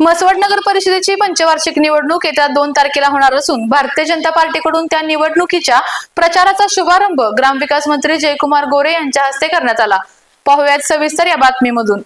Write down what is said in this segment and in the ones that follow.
म्हसवड नगर परिषदेची पंचवार्षिक निवडणूक येत्या दोन तारखेला होणार असून भारतीय जनता पार्टीकडून त्या निवडणुकीच्या प्रचाराचा शुभारंभ ग्रामविकास मंत्री जयकुमार गोरे यांच्या हस्ते करण्यात आला. पाहुयात सविस्तर या बातमीमधून.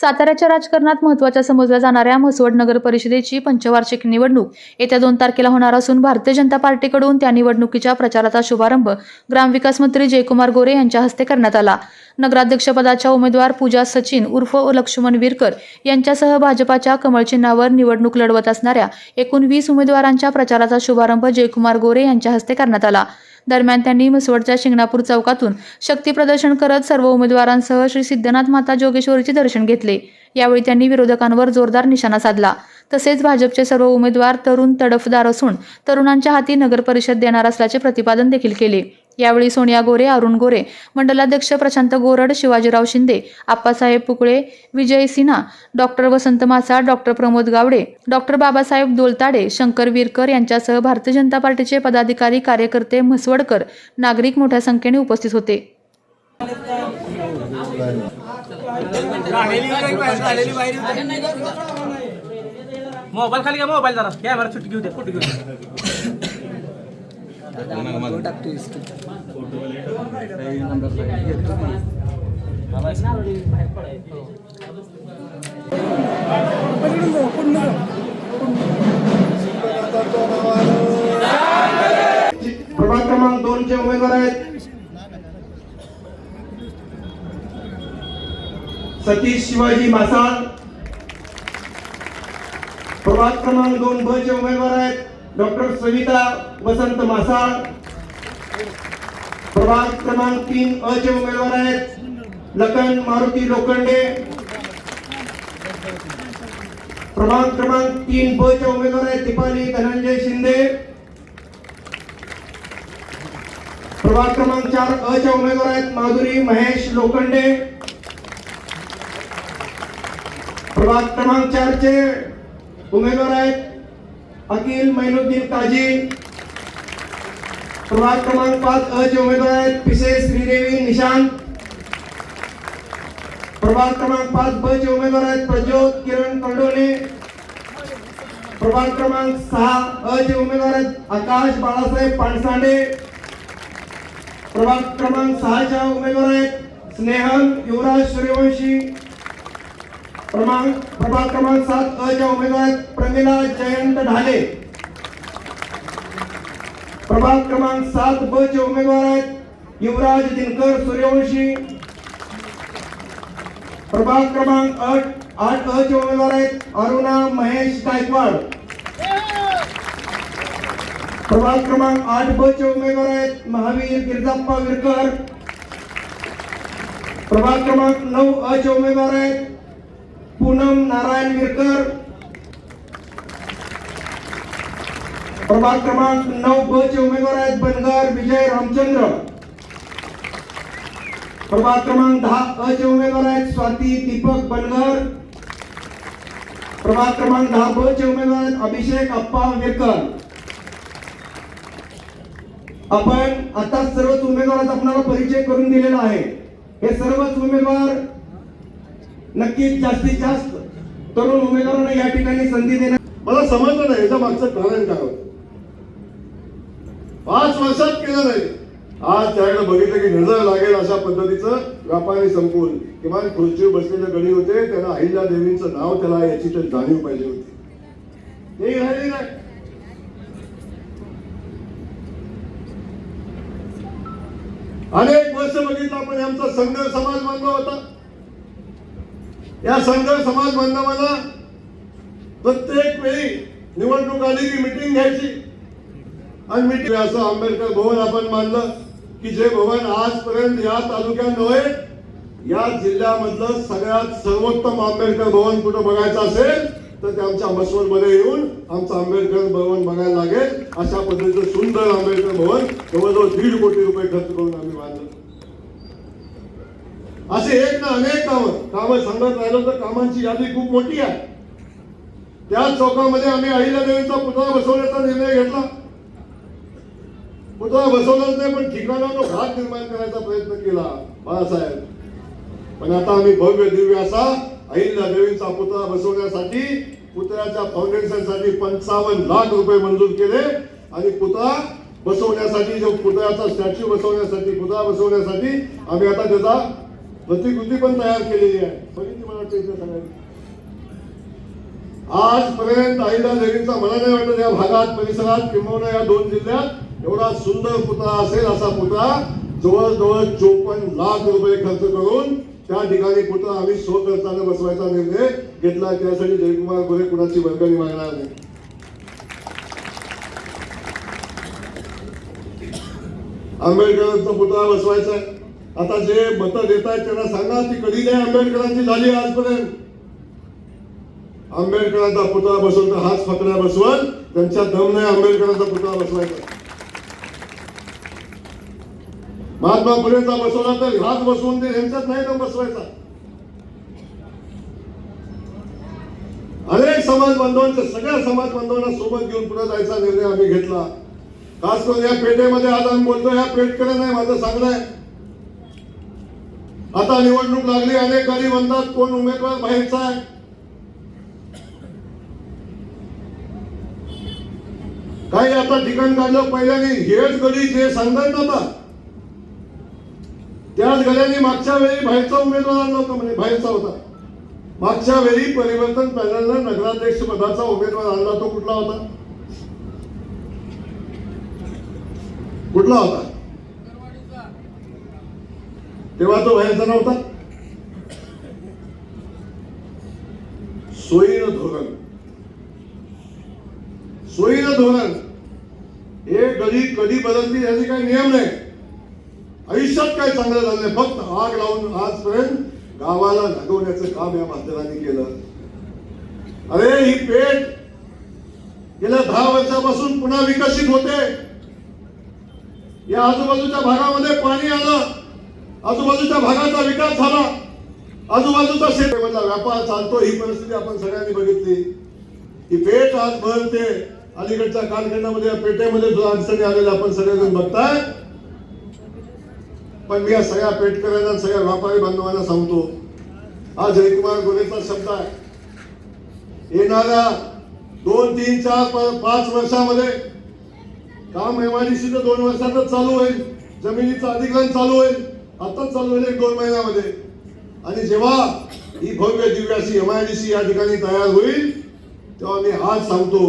साताऱ्याच्या राजकारणात महत्त्वाच्या समजल्या जाणाऱ्या म्हसवड नगर परिषदेची पंचवार्षिक निवडणूक येत्या दोन तारखेला होणार असून भारतीय जनता पार्टीकडून त्या निवडणुकीच्या प्रचाराचा शुभारंभ ग्रामविकास मंत्री जयकुमार गोरे यांच्या हस्ते करण्यात आला. नगराध्यक्षपदाच्या उमेदवार पूजा सचिन उर्फ लक्ष्मण विरकर यांच्यासह भाजपाच्या कमळचिन्हावर निवडणूक लढवत असणाऱ्या एकूण वीस उमेदवारांच्या प्रचाराचा शुभारंभ जयकुमार गोरे यांच्या हस्ते करण्यात आला. दरम्यान त्यांनी म्हसवडच्या शिंगणापूर चौकातून शक्ती प्रदर्शन करत सर्व उमेदवारांसह श्री सिद्धनाथ माता जोगेश्वरीचे दर्शन घेतले. यावेळी त्यांनी विरोधकांवर जोरदार निशाणा साधला. तसेच भाजपचे सर्व उमेदवार तरुण तडफदार असून तरुणांच्या हाती नगर परिषद देणार असल्याचे प्रतिपादन देखील केले. यावेळी Sonia Gore Arun Gore मंडलाध्यक्ष Prashant Gorad Shivajirao Shinde Appasaheb Pukale Vijay Sinha doctor Vasant Masa doctor Pramod Gawade doctor Babasaheb Doltade Shankar Virkar यांच्यासह भारतीय जनता पार्टीचे पदाधिकारी कार्यकर्ते म्हसवडकर नागरिक मोठ्या संख्येने उपस्थित होते. मोबाईल खाली घ्या मोबाईल जरा. कॅमेरा घेऊ घेऊ द्या प्रभाग क्रमांक दोन चे उमेदवार आहेत. सतीश शिवाजी मासाळ. प्रभाग क्रमांक दोन ब चे उमेदवार आहेत. डॉक्टर सविता वसंत मासाळ. प्रभाग क्रमांक तीन अ चे उमेदवार आहेत. लखन मारुती लोखंडे. प्रभाग क्रमांक तीन ब चे उमेदवार आहेत दीपाली धनंजय शिंदे. प्रभाग क्रमांक चार अ च्या उमेदवार आहेत माधुरी महेश लोखंडे. प्रभाग क्रमांक चार चे उमेदवार आहेत अखिल मैनुद्दीन काजी। प्रभाग क्रमांक पाच अ चे उमेदवार आहेत पिसे श्रीदेवी निशांत। प्रभाग क्रमांक पाच ब चे उमेदवार आहेत प्रज्योत किरण कंडोले प्रभाग क्रमांक सहा अ चे उमेदवार आहेत आकाश बाळासाहेब पाणसांडे प्रभाग क्रमांक सहाच्या उमेदवार आहेत स्नेहल युवराज सूर्यवंशी। क्रमांक प्रभाग क्रमांक सात अ च्या उमेदवार आहेत प्रमिला जयंत ढाले. प्रभाग क्रमांक सात ब चे उमेदवार आहेत युवराज दिनकर सूर्यवंशी. प्रभाग क्रमांक आठ आठ अ चे उमेदवार आहेत अरुणा महेश गायकवाड. प्रभाग क्रमांक आठ ब चे उमेदवार आहेत महावीर गिरजाप्पा विरकर. प्रभाग क्रमांक नऊ अ चे उमेदवार आहेत पूनम नारायण विरकर प्रभाग क्रमांक नऊ ब चे उमेदवार आहेत बनगर विजय रामचंद्र. प्रभाग क्रमांक दहा अ चे उमेदवार आहेत स्वाती दीपक बनगर. प्रभाग क्रमांक दहा ब चे उमेदवार आहेत अभिषेक अप्पा विरकर. आपण आता सर्वच उमेदवारांचा आपणाला परिचय करून दिलेला आहे. हे सर्वच उमेदवार नक्कीच जास्तीत जास्त तरुण उमेदवारांना या ठिकाणी संधी देण्यात मला समजलं नाही याच्या मागचं कारण काय होतं? पाच वर्षात केलं नाही. आज त्याकडे बघितलं की नजर लागेल अशा पद्धतीचं व्यापारी संपून किमान खुर्चीवर बसलेले गडी होते त्याला अहिल्या देवींचं नाव त्याला याची तर जाणीव पाहिजे होती. ते राहिली नाही. अनेक वर्ष बघितलं आपण आमचा संघ समाज बांधव होता. या संघ समाज बांधवांना प्रत्येक वेळी निवडणूक आली की मिटिंग घ्यायची. आणि मिटिंग असं आंबेडकर भवन आपण मानलं की जे भवन आजपर्यंत या तालुक्यात नव्हे या जिल्ह्यामधलं सगळ्यात सर्वोत्तम आंबेडकर भवन कुठं बघायचं असेल तर ते आमच्या मसवडमध्ये येऊन आमचं आंबेडकर भवन बघायला लागेल. अशा पद्धतीचं सुंदर आंबेडकर भवन जवळजवळ दीड कोटी रुपये खर्च करून आम्ही बांधलं. असे एक ना अनेक कामं. कामं सांगत राहिलो तर कामांची यादी खूप मोठी आहे. त्याच चौकामध्ये आम्ही अहिल्यादेवीचा पुतळा बसवण्याचा निर्णय घेतला. पुतळा बसवलाच नाही पण ठिकाणावर घात निर्माण करायचा प्रयत्न केला बाळासाहेब. पण आता आम्ही भव्य दिव्य असा अहिल्या देवीचा पुतळा बसवण्यासाठी पुतळ्याच्या फाउंडेशनसाठी पंचावन्न लाख रुपये मंजूर केले आणि पुतळा बसवण्यासाठी जो पुतळ्याचा स्टॅच्यू बसवण्यासाठी पुतळा बसवण्यासाठी आम्ही आता त्याचा प्रतिकृती पण तयार केलेली आहे. बघितली मला वाटतं इथे सगळ्यांनी आजपर्यंत आईला देवीचा मला नाही वाटत या भागात परिसरात किंवा या दोन जिल्ह्यात एवढा सुंदर पुतळा असेल असा पुतळा जवळजवळ चोपन्न लाख रुपये खर्च करून त्या ठिकाणी पुतळा आम्ही स्वखर्चाने बसवायचा निर्णय घेतला. त्यासाठी जयकुमार गोरे कुणाची वर्गणी मागणार नाही. आंबेडकरांचा पुतळा बसवायचा आहे. आता जे मतं देत आहेत त्यांना सांगा ती कधी नाही आंबेडकरांची झाली आजपर्यंत. आंबेडकरांचा पुतळा बसवून तर हाच फकऱ्या बसवून त्यांच्या दम नाही आंबेडकरांचा पुतळा बसवायचा. महात्मा फुलेचा बसवला तर हाच बसवून ते यांच्यात नाही दम बसवायचा. अनेक समाज बांधवांच्या सगळ्या समाज बांधवांना सोबत घेऊन पुढे जायचा निर्णय आम्ही घेतला. खास करून या पेठेमध्ये आज आम्ही बोलतो या पेठकडे नाही माझं सांगणं आहे. आता निवडणूक लागली अनेक गरीब म्हणतात कोण उमेदवार बाहेरचा आहे. काही आता ठिकाण काढलं पहिल्याने हेच गडी जे सांगतायत ना आता त्याच गड्यांनी मागच्या वेळी बाहेरचा उमेदवार आणला होता म्हणजे बाहेरचा होता. मागच्या वेळी परिवर्तन पॅनलनं नगराध्यक्ष पदाचा उमेदवार आणला तो कुठला होता? कुठला होता? तेव्हा तो बाहेरचा नव्हता. सोयीनं धोरण. सोयीनं धोरण. हे कधी कधी बदलते याचे काही नियम नाही. आयुष्यात काय चांगलं झालं नाही. फक्त आग लावून आजपर्यंत गावाला जगवण्याचं काम या माध्यमांनी केलं. अरे ही पेठ गेल्या दहा वर्षापासून पुन्हा विकसित होते. या आजूबाजूच्या भागामध्ये पाणी आलं. आजूबाजूच्या भागाचा विकास झाला. आजूबाजूचा शेतीमधला व्यापार चालतो ही परिस्थिती आपण सगळ्यांनी बघितली. ही पेठ आज भरते अलीकडच्या कालखंडामध्ये पेठेमध्ये सुद्धा अडचणी आलेल्या आपण सगळेजण बघताय. पण मी या सगळ्या पेटकऱ्यांना सगळ्या व्यापारी बांधवांना सांगतो हा जयकुमार गोरेचा शब्द आहे. येणाऱ्या दोन तीन चार पाच वर्षामध्ये काम एमआयडीसी दोन वर्षातच चालू होईल. जमिनीचं अधिग्रहण चालू होईल. आताच चालू होईल दोन महिन्यामध्ये. आणि जेव्हा ही भव्य दिव्य अशी एमआयडीसी या ठिकाणी तयार होईल तेव्हा मी आज सांगतो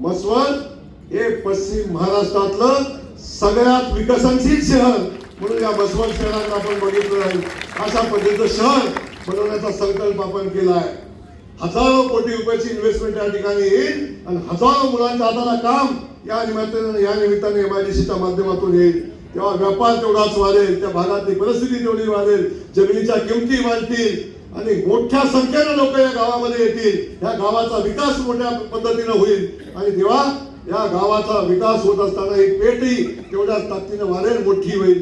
मसवड हे पश्चिम महाराष्ट्रातलं सगळ्यात विकसनशील शहर म्हणून या मसवड शहरात आपण बघितलं आहे अशा पद्धतीचं शहर बनवण्याचा संकल्प आपण केला आहे. हजारो कोटी रुपयाची इन्व्हेस्टमेंट या ठिकाणी येईल आणि हजारो मुलांच्या हाताला काम या निमित्ताने या निमित्ताने एमआयडीसीच्या माध्यमातून येईल. तेव्हा व्यापार तेवढाच वाढेल त्या भागातली परिस्थिती तेवढी वाढेल जमिनीच्या किमती वाढतील आणि मोठ्या संख्येने लोक या गावामध्ये येतील. या गावाचा विकास मोठ्या पद्धतीनं होईल. आणि तेव्हा या गावाचा विकास होत असताना ही पेटही तेवढ्याच ताकदीनं वाढेल मोठी होईल.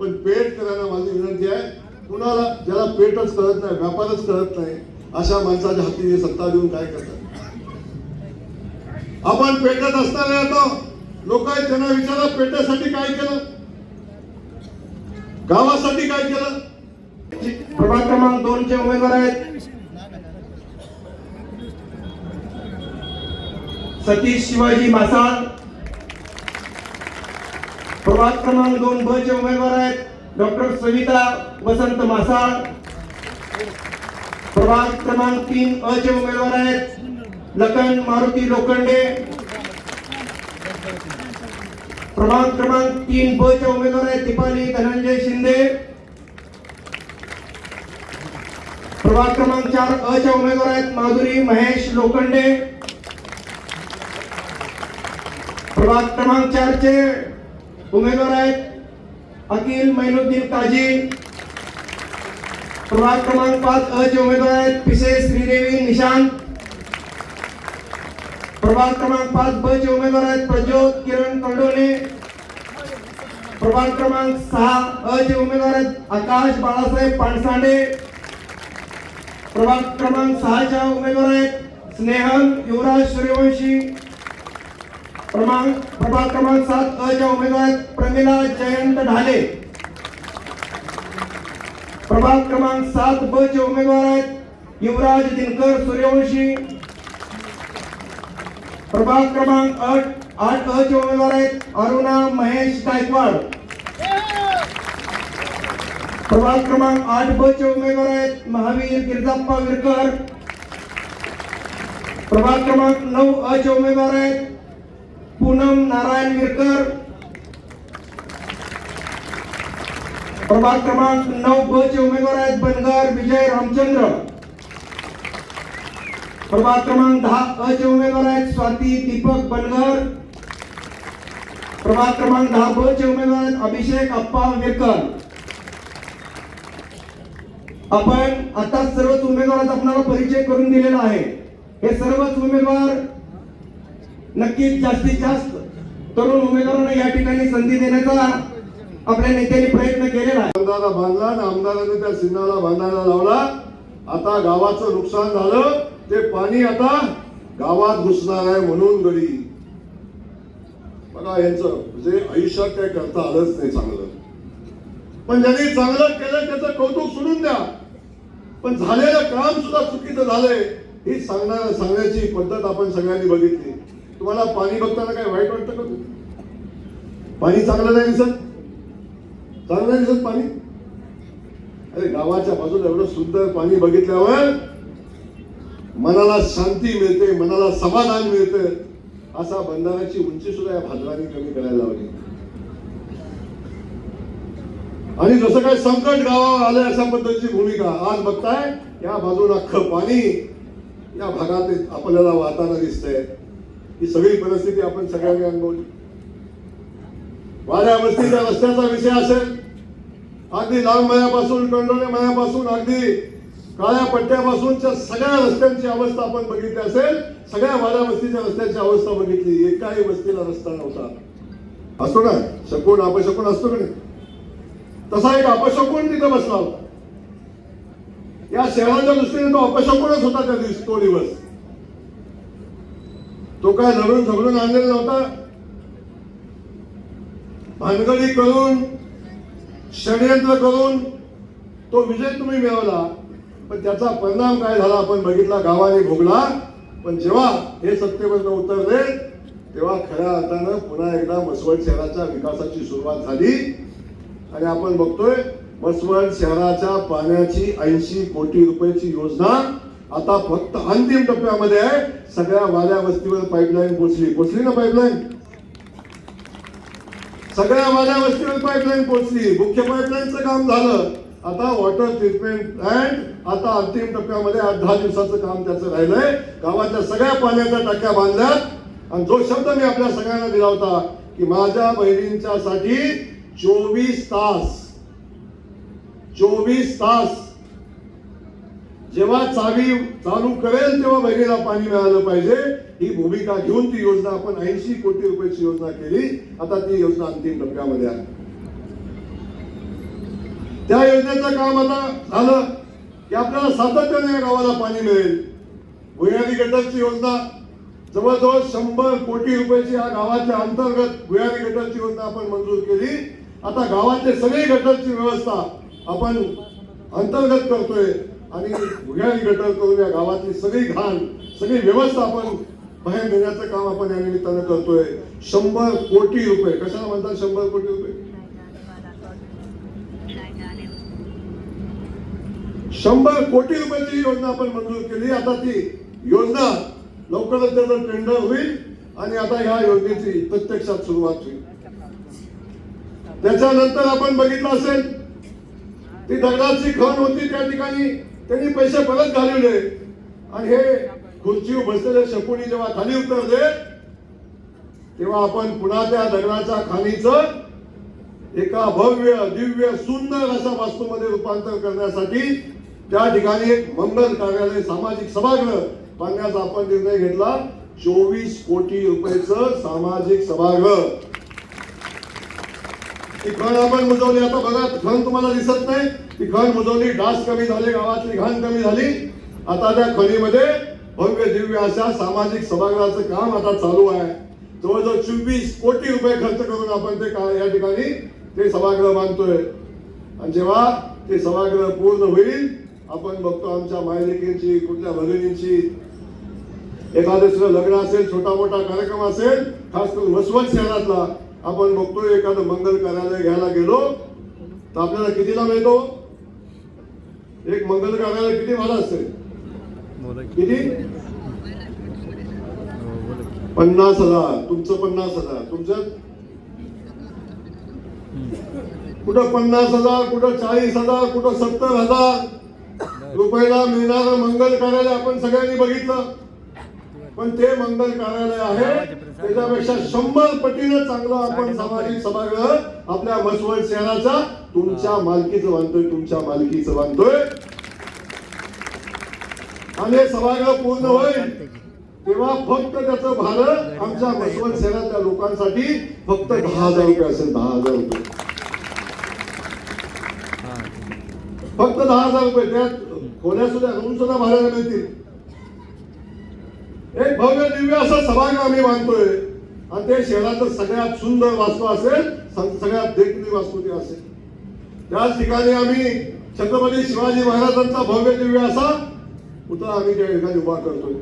पण पेट करायला माझी विनंती आहे कुणाला ज्याला पेटच कळत नाही व्यापारच कळत नाही अशा माणसाच्या हाती सत्ता देऊन काय करतात? आपण पेटत असताना येतो लोक त्यांना विचारा पेटण्यासाठी काय केलं? गावासाठी काय केलं? प्रभाग क्रमांक दोन चे उमेदवार आहेत. सतीश शिवाजी मासाळ. प्रभाग क्रमांक दोन ब चे उमेदवार आहेत. डॉक्टर सविता वसंत मासाळ. प्रभाग क्रमांक तीन अ चे उमेदवार आहेत. लखन मारुती लोखंडे. प्रभाग क्रमांक तीन ब च्या उमेदवार आहेत दीपाली धनंजय शिंदे. प्रभाग क्रमांक चार अ च्या उमेदवार आहेत माधुरी महेश लोखंडे. प्रभाग क्रमांक चार चे उमेदवार आहेत अखिल मैनुद्दीन काजी. प्रभाग क्रमांक पाच अ चे उमेदवार आहेत पिसे श्रीदेवी निशांत. प्रभाग क्रमांक पाच ब चे उमेदवार आहेत प्रज्योत किरण कर्डोने प्रभाग क्रमांक सहा अ चे उमेदवार आहेत आकाश बाळासाहेब पाणसांडे प्रभाग क्रमांक सहाच्या उमेदवार आहेत स्नेहल युवराज सूर्यवंशी. प्रमाण प्रभाग क्रमांक सात अ च्या उमेदवार आहेत प्रमिला जयंत ढाले. प्रभाग क्रमांक सात ब चे उमेदवार आहेत युवराज दिनकर सूर्यवंशी. प्रभाग क्रमांक आठ आठ अ उमेदवार आहेत. अरुणा महेश गायकवाड. प्रभाग क्रमांक आठ ब चे उमेदवार आहेत. महावीर गिरजाप्पा विरकर. प्रभाग क्रमांक नऊ अ चे उमेदवार आहेत. पूनम नारायण विरकर. प्रभाग क्रमांक नऊ ब चे उमेदवार आहेत. बनगर विजय रामचंद्र. प्रभाग क्रमांक दहा अ चे उमेदवार आहेत स्वाती दीपक बनगर. प्रभाग क्रमांक दहा ब चे उमेदवार आहेत अभिषेक अप्पा वेकर आपण आता सर्वच उमेदवारांचा आपल्याला परिचय करून दिलेला आहे. हे सर्वच उमेदवार नक्कीच जास्तीत जास्त तरुण उमेदवारांना या ठिकाणी संधी देण्याचा आपल्या नेत्यांनी प्रयत्न केलेला आहे. आमदाराला बांधला आणि आमदाराने त्या सिन्हाला बांधायला लावला. आता गावाचं नुकसान झालं. ते पाणी आता गावात घुसणार आहे म्हणून गडी बघा यांचं म्हणजे आयुष्यात काय करता आलंच नाही चांगलं. पण ज्यांनी चांगलं केलं त्याचं कौतुक सोडून द्या. पण झालेलं काम सुद्धा चुकीचं झालंय ही सांगणार सांगण्याची पद्धत आपण सगळ्यांनी बघितली. तुम्हाला पाणी बघताना काय वाईट वाटतं का? पाणी चांगलं नाही दिसत? चांगलं नाही दिसत पाणी? अरे गावाच्या बाजूला एवढं सुंदर पाणी बघितल्यावर मनाला शांती मिळते मनाला समाधान मिळतं. असा बंधनाची उंची सुद्धा या भाजवानी कमी करायला लावली. आणि जसं काय संकट गावावर आलं अशा पद्धतीची भूमिका आज बघताय या बाजूला अख्खं पाणी या भागात आपल्याला वाहताना दिसतंय. ही सगळी परिस्थिती आपण सगळ्यांनी अनुभवली. वाऱ्या वस्तीच्या रस्त्याचा विषय असेल. अगदी लांब मयापासून कंडोले मयापासून अगदी काळ्या पट्ट्यापासूनच्या सगळ्या रस्त्यांची अवस्था आपण बघितली असेल सगळ्या वाड्या वस्तीच्या रस्त्यांची अवस्था बघितली. एकाही वस्तीला रस्ता नव्हता. असतो ना? शकून अपशकून असतो का नाही? तसा एक अपशकून तिथं बसला होता. या शहराच्या दृष्टीने तो अपशकूनच होता त्या दिवशी तो दिवस. तो काय लढून झगडून आणलेला नव्हता? भानगडी करून षडयंत्र करून तो विजय तुम्ही मिळवला. पण त्याचा परिणाम काय झाला? आपण बघितला गावाने भोगला. पण जेव्हा हे सत्तेवर उतरले तेव्हा खऱ्या अर्थानं पुन्हा एकदा मसवड शहराच्या विकासाची सुरुवात झाली. आणि आपण बघतोय मसवड शहराच्या पाण्याची ऐंशी कोटी रुपयाची योजना आता फक्त अंतिम टप्प्यामध्ये आहे. सगळ्या वाड्या वस्तीवर पाईपलाईन पोचली पोचली ना पाईपलाईन सगळ्या वाड्या वस्तीवर पाईपलाईन पोचली मुख्य पाईपलाईनचं काम झालं. आता वॉटर ट्रीटमेंट प्लांट आता अंतिम टप्प्यामध्ये आठ दहा दिवसाचं काम त्याचं राहिलंय. गावातल्या सगळ्या पाण्याच्या टाक्या बांधल्यात. आणि जो शब्द मी आपल्या सगळ्यांना दिला होता की माझ्या बहिणींच्या साठी चोवीस तास चोवीस तास जेव्हा चावी चालू करेल तेव्हा बहिणीला पाणी मिळालं पाहिजे. ही भूमिका घेऊन ती योजना आपण ऐंशी कोटी रुपयाची योजना केली. आता ती योजना अंतिम टप्प्यामध्ये आहे. त्या योजनेचं काम आता झालं की आपल्याला सातत्याने या गावाला पाणी मिळेल. भुयारी गटरची योजना जवळजवळ शंभर कोटी रुपयाची या गावाच्या अंतर्गत भुयारी गटरची योजना आपण मंजूर केली. आता गावातले सगळे गटरची व्यवस्था आपण अंतर्गत करतोय आणि भुयारी गटर करून या गावातली सगळी घाण सगळी व्यवस्था आपण बाहेर नेण्याचं काम आपण या निमित्तानं करतोय. शंभर कोटी रुपये कशाला म्हणतात शंभर कोटी रुपये? शंभर कोटी रुपयाची योजना आपण मंजूर केली. आता ती योजना लवकरच त्याचं टेंडर होईल आणि आता ह्या योजनेची प्रत्यक्षात सुरुवात होईल. त्याच्यानंतर आपण बघितलं असेल ती दगडाची खण होती त्या ठिकाणी. त्यांनी पैसे परत घालवले. आणि हे खुर्ची बसलेले शकुनी जेव्हा खाली उतरले तेव्हा आपण पुन्हा त्या दगडाच्या खाणीचं एका भव्य दिव्य सुंदर अशा वास्तूमध्ये रूपांतर करण्यासाठी त्या ठिकाणी एक मंगल कार्यालय सामाजिक सभागृह बांधण्याचा आपण निर्णय घेतला. चोवीस कोटी रुपयाचं सामाजिक सभागृह. ती खण आपण बुजवली. आता बघा खण तुम्हाला दिसत नाही. ती खण बुजवली. डास कमी झाले गावातली घाण कमी झाली. आता त्या खणीमध्ये भव्य दिव्य अशा सामाजिक सभागृहाचं काम आता चालू आहे. जवळजवळ चोवीस कोटी रुपये खर्च करून आपण ते काय या ठिकाणी ते सभागृह बांधतोय. आणि जेव्हा ते सभागृह पूर्ण होईल आपण बघतो आमच्या मायलेकींची कुठल्या भगिनींची. एखादं लग्न असेल छोटा मोठा कार्यक्रम असेल खास करून वसवत शहरातला आपण बघतोय एखादं मंगल कार्यालय घ्यायला गेलो तर आपल्याला कितीला मिळतो? एक मंगल कार्यालय किती भाडा असेल? किती? पन्नास हजार. तुमचं पन्नास हजार. तुमचं? कुठं पन्नास हजार कुठं चाळीस हजार कुठं सत्तर हजार? रुपयाला मिळणारं मंगल कार्यालय आपण सगळ्यांनी बघितलं. पण ते मंगल कार्यालय आहे. त्याच्यापेक्षा शंभर पटीनं चांगलं आपण सामाजिक सभागृह आपल्या मसवड शहराचा तुमच्या मालकीचं बांधतोय तुमच्या मालकीचं बांधतोय. आणि हे सभागृह पूर्ण होईल. तेव्हा फक्त त्याचं भाडं आमच्या मसवड शहरातल्या लोकांसाठी फक्त दहा हजार रुपये असेल दहा हजार रुपये. फक्त दहा हजार रुपये. त्यात खोल्या सुद्धा रूम सुद्धा भरायला मिळतील एक भव्य दिव्य असं सभागृह आम्ही बांधतोय. आणि ते शहराचं सगळ्यात सुंदर वास्तू असेल सगळ्यात देखणी वास्तू असेल. त्याच ठिकाणी आम्ही छत्रपती शिवाजी महाराजांचा भव्य दिव्य असा पुतळा आम्ही त्या ठिकाणी उभा करतोय.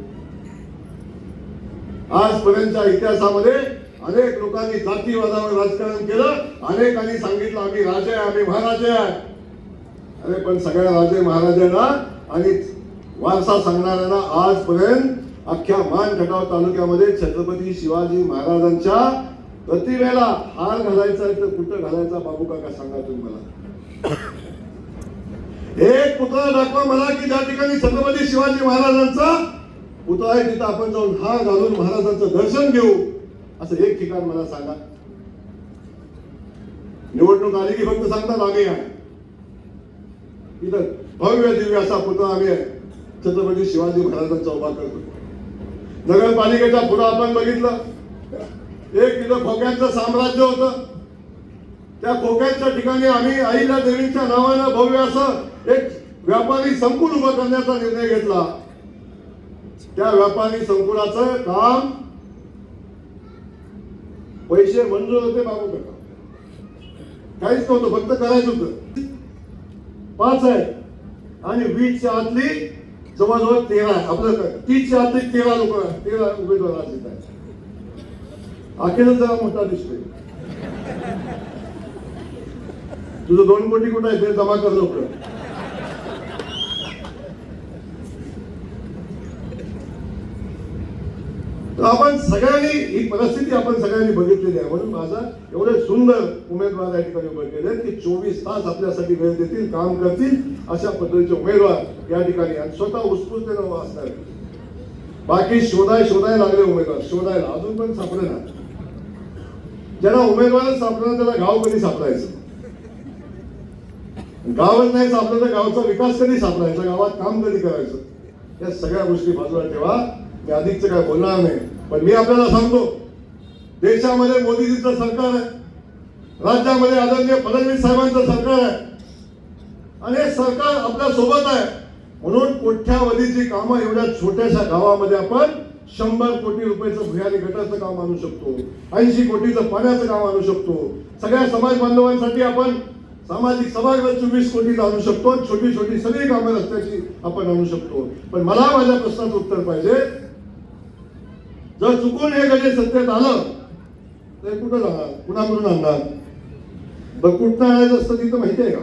आजपर्यंतच्या इतिहासामध्ये अनेक लोकांनी जातीवादावर राजकारण केलं अनेकांनी सांगितलं आम्ही राजे आहे आम्ही महाराजे आहे. अरे पण सगळ्या राजे महाराजांना आणि वारसा सांगणाऱ्यांना आजपर्यंत अख्ख्या मान खटाव तालुक्यामध्ये छत्रपती शिवाजी महाराजांच्या प्रतिमेला हार घालायचा तर कुठं घालायचा बाबू काका सांगा तुम्ही मला. एक पुतळा दाखवा मला की ज्या ठिकाणी छत्रपती शिवाजी महाराजांचा पुतळा आहे तिथं आपण जाऊन हार घालून महाराजांचं दर्शन घेऊ. असं एक ठिकाण मला सांगा. निवडणूक आली की फक्त सांगता लागे आहे इथं भव्य दिव्य असा पुतळा आम्ही छत्रपती शिवाजी महाराजांचा उभा करतो नगरपालिकेचा पुढं आपण बघितलं एक इथं खोक्यांचं साम्राज्य होतं. त्या खोक्यांच्या ठिकाणी आम्ही आईला देवींच्या नावानं भव्य असं एक व्यापारी संकुल उभं करण्याचा निर्णय घेतला. त्या व्यापारी संकुलाचं काम पैसे मंजूर होते बाबू काहीच नव्हतं फक्त करायचं होतं. पाच आहे. आणि वीसच्या आतली जवळजवळ तेरा आहे. आपलं तीसच्या आतली तेरा लोक तेरा उमेदवार आज येत आहेत. अखेरच जरा मोठा दिसतोय. तुझं दोन कोटी कुठं आहे? ते जमा कर लवकर. आपण सगळ्यांनी ही परिस्थिती आपण सगळ्यांनी बघितलेली आहे. म्हणून माझा एवढे सुंदर उमेदवार या ठिकाणी उभे केले की चोवीस तास आपल्यासाठी वेळ देतील काम करतील अशा पद्धतीचे उमेदवार या ठिकाणी आणि स्वतः उत्स्फूर्तीनं असणार बाकी शोधाय शोधाय लागले उमेदवार. शोधायला अजून पण सापडे ना. ज्याला उमेदवारच सापडणार त्याला गाव कधी सापडायचं? गावच नाही सापडलं तर गावचा विकास कधी सापडायचा? गावात काम कधी करायचं? या सगळ्या गोष्टी बाजूला ठेवा. मी अधिकच काय बोलणार नाही. पण मी आपल्याला सांगतो देशामध्ये मोदीजीचं सरकार आहे. राज्यामध्ये आदरणीय फडणवीस साहेबांचं सरकार आहे. आणि हे सरकार आपल्यासोबत आहे. म्हणून कोट्यावधीची कामं एवढ्या छोट्याशा गावामध्ये आपण शंभर कोटी रुपयाचं भुयारी गटाचं काम आणू शकतो. ऐंशी कोटीचं पाण्याचं काम आणू शकतो. सगळ्या समाज बांधवांसाठी आपण सामाजिक सभागृह चोवीस कोटीचं आणू शकतो. छोटी छोटी सगळी कामं रस्त्याची आपण आणू शकतो. पण मला माझ्या प्रश्नाचं उत्तर पाहिजे जर चुकून हे गणित सत्तेत आलं तर कुठं जाणार? कुणाकडून आणणार? बरं कुठं आणायचं असतं तिथं माहिती आहे का?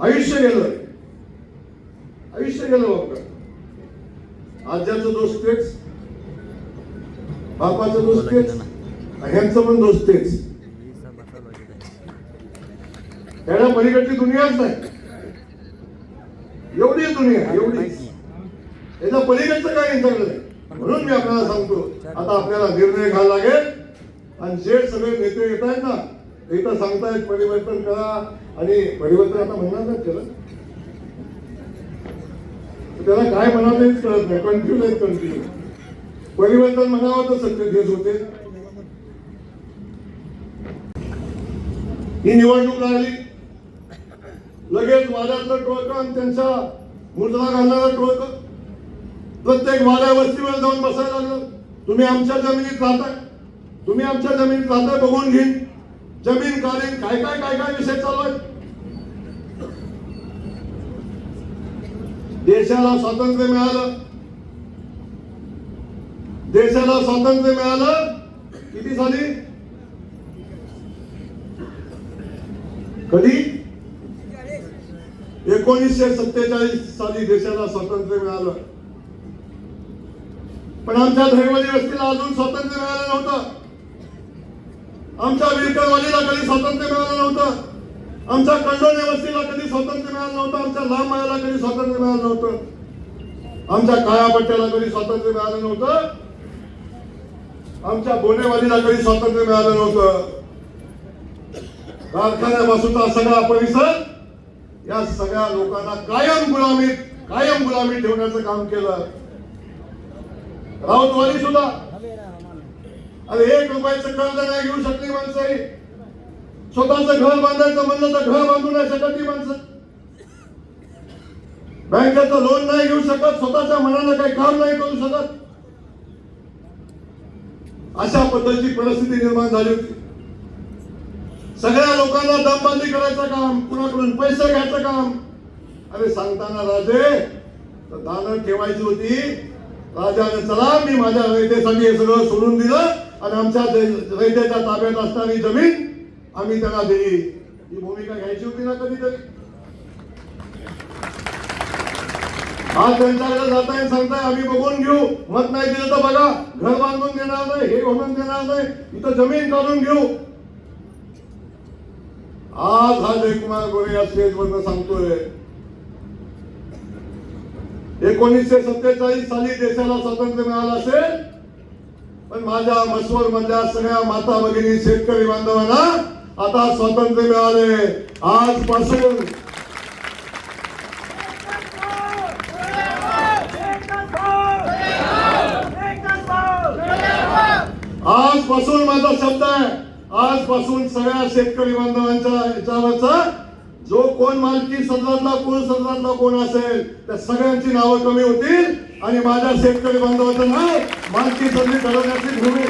आयुष्य गेलं. आयुष्य गेलं बापका आज्याचं दोष तेच बापाचं दोष तेच ह्यांचं पण दोष तेच. त्याला पलीकडची दुनियाच नाही. एवढी दुनिया एवढी याचा पलीकडचं काय चांगलं म्हणून मी आपल्याला सांगतो आता आपल्याला निर्णय घ्यावा लागेल. आणि जे सगळे नेते येत आहेत ना ते तर सांगतायत परिवर्तन करा. आणि परिवर्तन आता म्हणणार ना केलं. त्याला काय म्हणावं कळत नाही. कंटिन्यू आहेत कंटिन्यू परिवर्तन म्हणावं तर सत्य घेत होते. ही निवडणूक राहिली लगेच वादातलं टोळकं आणि त्यांच्या मुद्रा घालणारं टोळकं. प्रत्येक वाड्या वस्तीवर जाऊन बसायला लागलं. तुम्ही आमच्या जमिनीत राहताय. तुम्ही आमच्या जमिनीत राहताय बघून घेईन जमीन कालीन काय काय काय काय विषय चालू आहे देशाला स्वातंत्र्य मिळालं. देशाला स्वातंत्र्य मिळालं. किती साली? कधी? एकोणीसशे सत्तेचाळीस साली देशाला स्वातंत्र्य मिळालं. पण आमच्या धैवली वस्तीला अजून स्वातंत्र्य मिळालं नव्हतं. आमच्या विरकरवाडीला कधी स्वातंत्र्य मिळालं नव्हतं. आमच्या कंडोने वस्तीला कधी स्वातंत्र्य मिळालं नव्हतं. आमच्या लांबमाळ्याला कधी स्वातंत्र्य मिळालं नव्हतं. आमच्या कायापट्ट्याला कधी स्वातंत्र्य मिळालं नव्हतं. आमच्या बोनेवाडीला कधी स्वातंत्र्य मिळालं नव्हतं. कारखान्यापासूनचा सगळा परिसर या सगळ्या लोकांना कायम गुलामीत कायम गुलामीत ठेवण्याचं काम केलं. राऊतवाडी सुद्धा. अरे एक रुपयाचं कर्ज नाही घेऊ शकली माणसं ही. स्वतःचं घर बांधायचं म्हणलं तर घर बांधू नाही शकत ती माणसं. बँकेचं लोन नाही घेऊ शकत स्वतःच्या मनानं काही काम नाही करू शकत. अशा पद्धतीची परिस्थिती निर्माण झाली होती. सगळ्या लोकांना दमबंदी करायचं काम कुणाकडून पैसे घ्यायचं काम. अरे सांगताना राजे तर दानं ठेवायची होती. राजाने चला मी माझ्या रयतेसाठी हे सगळं सोडून दिलं आणि आमच्या रयतेच्या ताब्यात असणारी जमीन आम्ही त्यांना दिली. ही भूमिका घ्यायची होती ना कधीतरी? आज त्यांच्याकडे जाताय सांगताय आम्ही बघून घेऊ. मत नाही दिलं तर बघा. घर बांधून देणार नाही हे होऊन देणार नाही. इथं जमीन काढून घेऊ. आज हा जयकुमार गोरे या स्टेजवरनं सांगतोय एकोणीसशे सत्तेचाळीस साली देशाला स्वातंत्र्य मिळालं असेल पण माझ्या मसवड मधल्या सगळ्या माता भगिनी शेतकरी बांधवांना आता स्वातंत्र्य मिळाले. आजपासून आजपासून माझा शब्द आहे आजपासून सगळ्या शेतकरी बांधवांच्या याच्यावरचा जो कोण मालकी सदरातला कोण सदरातला कोण असेल त्या सगळ्यांची नावं कमी होतील आणि माझ्या शेतकरी बांधवाचं नाव मालकी सदरी ठरवण्याची भूमी.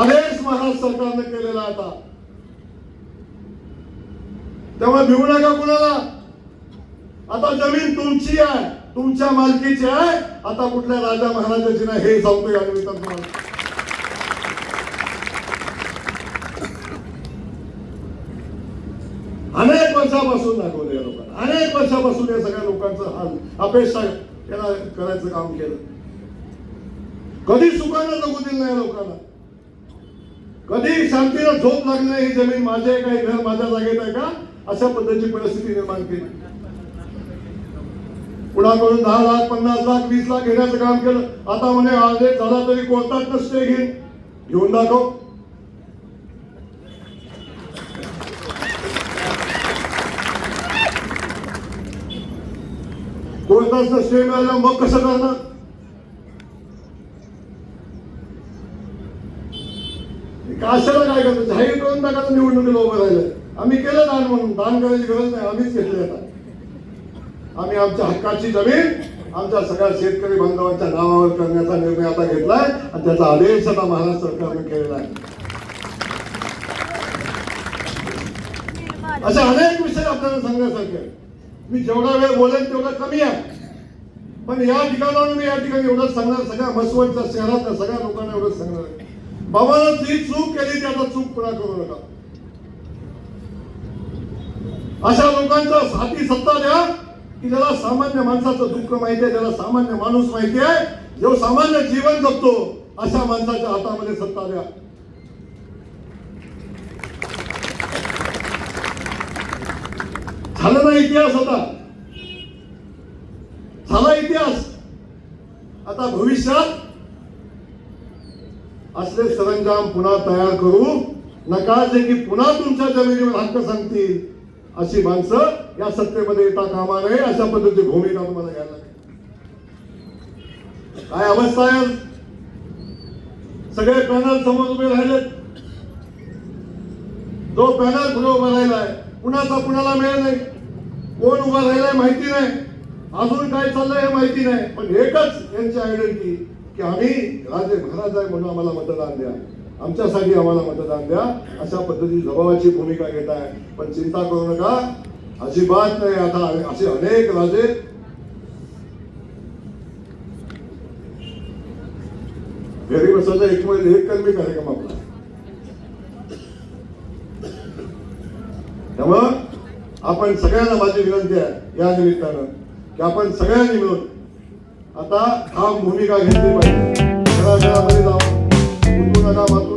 आदेश महाराष्ट्र सरकारने केलेला आता. तेव्हा भिवू नका कुणाला. आता जमीन तुमची आहे तुमच्या मालकीची आहे. आता कुठल्या राजा महाराजाची नाही हे सांगतोय या निमित्तानं तुम्हाला. अनेक वर्षापासून दाखवलं या लोकांना. अनेक वर्षापासून या सगळ्या लोकांचं हाल अपेक्षा याला करायचं काम केलं. कधी सुखानं जगू दिलं नाही या लोकांना. कधी शांतीला झोप लागली नाही ही जमीन माझे आहे घर माझ्या जागेत आहे का? अशा पद्धतीची परिस्थिती निर्माण केली. कुणाकडून दहा लाख पन्नास लाख वीस लाख घेण्याचं काम केलं? आता म्हणे आदेश झाला तरी कोर्टात नसते घेईन. घेऊन दाखव. कोर्टाचं श्रेय मिळाला मग कसं करणार? काशाला काय करतो? जाहीर करून टाकायचं निवडणुकीला उभं राहिलं. आम्ही केलं दान म्हणून. दान करायची गरज नाही. आम्हीच घेतले आता. आम्ही आमच्या हक्काची जमीन आमच्या सगळ्या शेतकरी बांधवांच्या नावावर करण्याचा निर्णय आता घेतलाय आणि त्याचा आदेश आता महाराष्ट्र सरकारने केलेला आहे. असे अनेक विषय आपल्याला सांगण्यासारखे मी जेवढा वेळ बोलेन तेवढा कमी आहे. पण या ठिकाणावर मी या ठिकाणी एवढंच सांगणार सगळ्या मसवडच्या शहरातल्या सगळ्या लोकांना एवढंच सांगणार आहे. बाबानं जी चूक केली त्याचा चूक पुन्हा करू नका. अशा लोकांचा हाती सत्ता द्या की ज्याला सामान्य माणसाचं दुःख माहिती आहे ज्याला सामान्य माणूस माहिती आहे जो सामान्य जीवन जगतो अशा माणसाच्या हातामध्ये सत्ता द्या. झालं ना इतिहास आता? झाला इतिहास. आता भविष्यात असले सरंजाम पुन्हा तयार करू नका जे की पुन्हा तुमच्या जमिनीवर हक्क सांगतील अशी माणसं या सत्तेमध्ये येता कामा नये अशा पद्धतीची भूमिका तुम्हाला घ्यायला काय अवस्था आहे? सगळे पॅनल समोर उभे राहिलेत. जो पॅनल पुढे उभा राहिलाय कुणाचा कुणाला मिळेल नाही. कोण उभा राहिलाय माहिती नाही. अजून काय चाललंय हे माहिती नाही. पण एकच यांची आयडेंटिटी की आम्ही राजे महाराज आहे म्हणून आम्हाला मतदान द्या. आमच्यासाठी आम्हाला मतदान द्या. अशा पद्धतीची जबाबाची भूमिका घेत आहे. पण चिंता करू नका. अजिबात नाही. आता असे अनेक राजे घरी बसायचा एक मध्ये एक कलमी कार्यक्रम आपला. त्यामुळं आपण सगळ्यांना माझी विनंती आहे या निमित्तानं. की आपण सगळ्यांनी मिळून आता हा भूमिका घेतली पाहिजे. घराघरामध्ये जाऊन उठू नका वाचू